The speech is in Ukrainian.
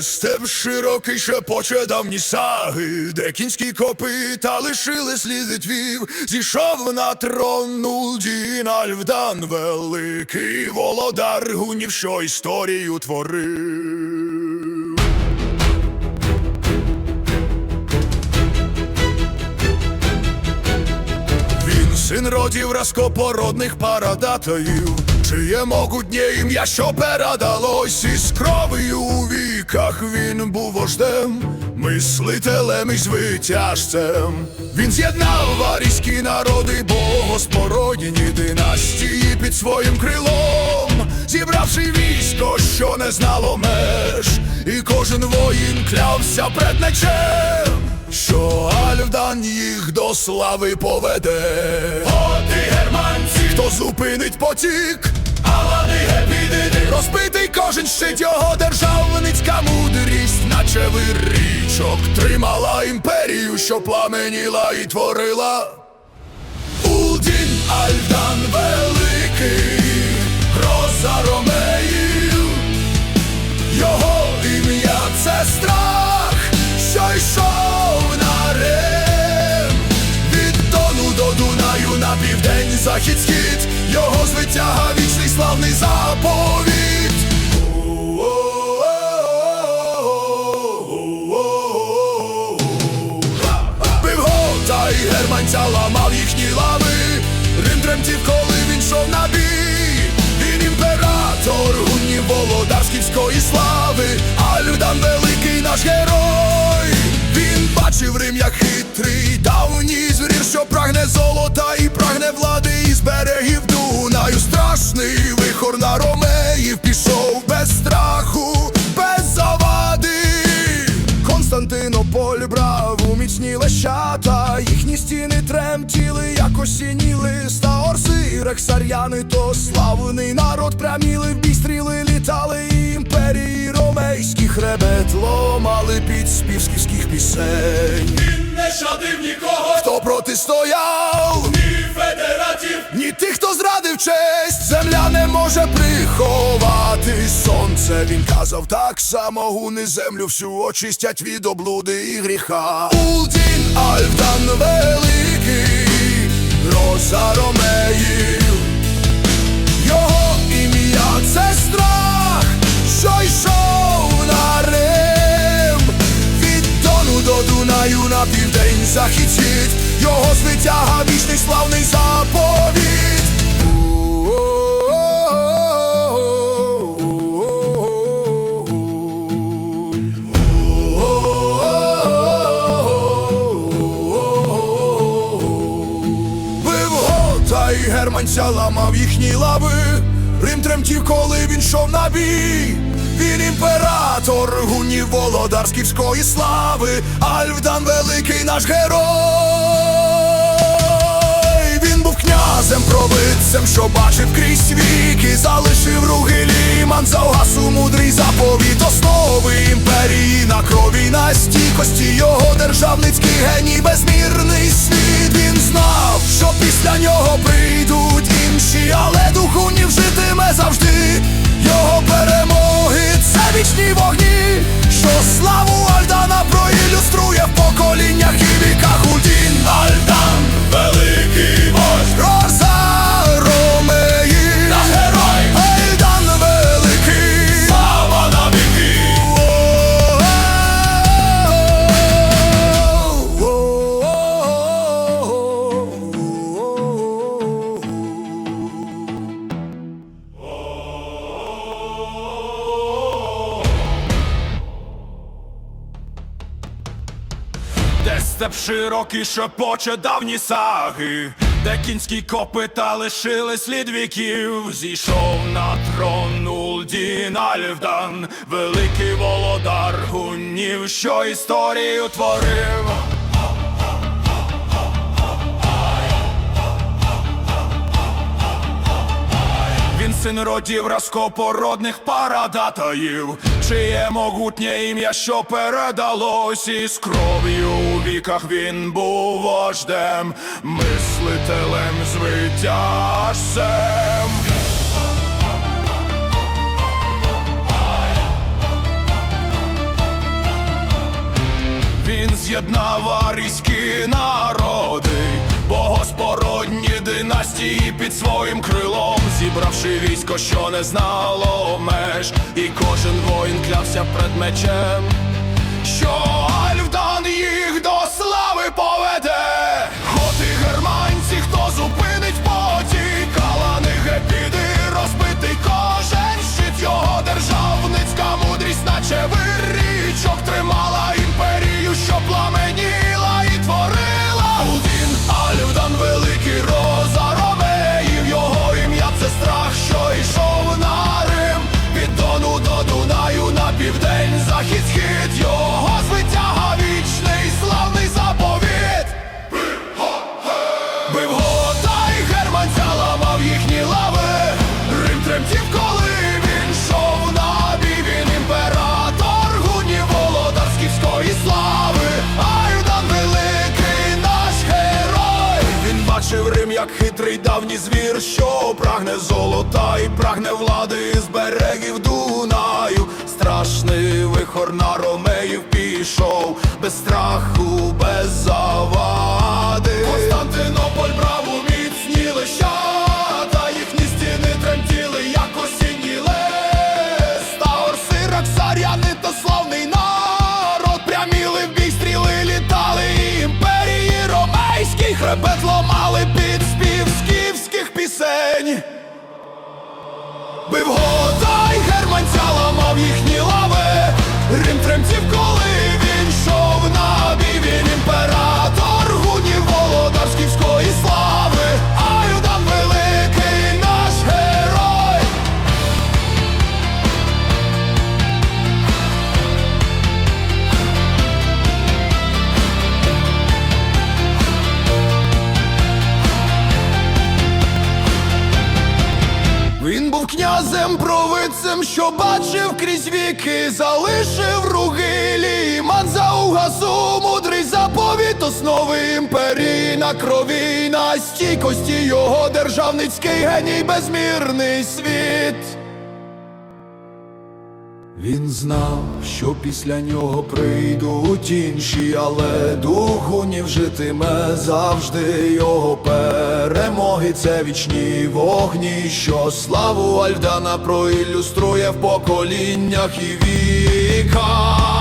Де степ широкий шепоче давні саги, де кінські копита лишили слід вітрів, зійшов на трон Нулдін Альфдан, великий володар гунів, що історію творив. Він син родів раскопородних парадатаїв, чиє могутнє ім'я, що передалось із кров'ю у віках. Він був вождем, мислителем і звитяжцем. Він з'єднав варійські народи, богоспородні династії під своїм крилом, зібравши військо, що не знало меж, і кожен воїн клявся пред мечем що Альфдан їх до слави поведе. От і германці, хто зупинить потік, Алани гепідиди, розбитий кожен щит його державницька мудрість, наче вирічок, тримала імперію, що пламеніла і творила. Улдін Альфдан великий, гроза Ромеїв, його ім'я це страх, що йшов на Рим Від Дону до Дунаю на південь захід схід Його звитяга заповідь. Бив гота і германця ламав їхні лави. Рим тремтів, коли він йшов на бій. Він імператор гунів володарськівської слави. Альфдан великий наш герой. Він бачив Рим як хитрий давній звір, що прагне золота і прагне влади рексар'яни, то славний народ пряміли в бій стріли, літали і імперії ромейські хребет ломали під спів скіфських пісень. Він не щадив нікого, Хто протистояв? ні федератів, Ні тих, хто зрадив честь, земля не може приховати сонце. Він казав так само, гуни землю всю очистять від облуди і гріха. Улдін Альфдан великий, Роза Ромеїв, його ім'я це страх, що йшов на Рим. Від Дону до Дунаю на південь захід світ Його звитяга вічний славний заповідь гота ламав їхні лави. Рим тремтів, коли він йшов на бій. Він імператор гунів володарськівської слави. Альфдан великий наш герой. Він був князем, провидцем, що бачив крізь віки. Залишив руги ліман, завгасу мудрий заповіт Основи. Імперії на крові, на стійкості Його державницький геній, безмірний світ Він знав, що після нього прийдуть інші Але духу ні житиме завжди. Його перемоги це вічні вогні Що славу Де степ широкий шепоче давні саги, де кінські копита лишили слід віків, зійшов на трон Улдін Альфдан, великий володар гунів, що історію творив. Він син родів раскопородних парадатаїв, чиє могутнє ім'я, що передалось із кров'ю у віках він був вождем, мислителем звитяжцем. з'єднав арійські народи, богоспородні династії під своїм крилом, зібравши військо, що не знало меж, і кожен воїн клявся пред мечем, що Альфдан їх до давній звір, що прагне золота і прагне влади з берегів Дунаю. Страшний вихор на ромеїв пішов, без страху, без завади. Константинополь брав Він провидцем, що бачив крізь віки, залишив ругилі, манза угасу, мудрий заповіт основи імперії на крові, на стійкості його державницький геній безмірний світ. Він знав, що після нього прийдуть інші, але духу не вжитиме завжди його перемоги. Це вічні вогні, що славу Альдана проілюструє в поколіннях і віках.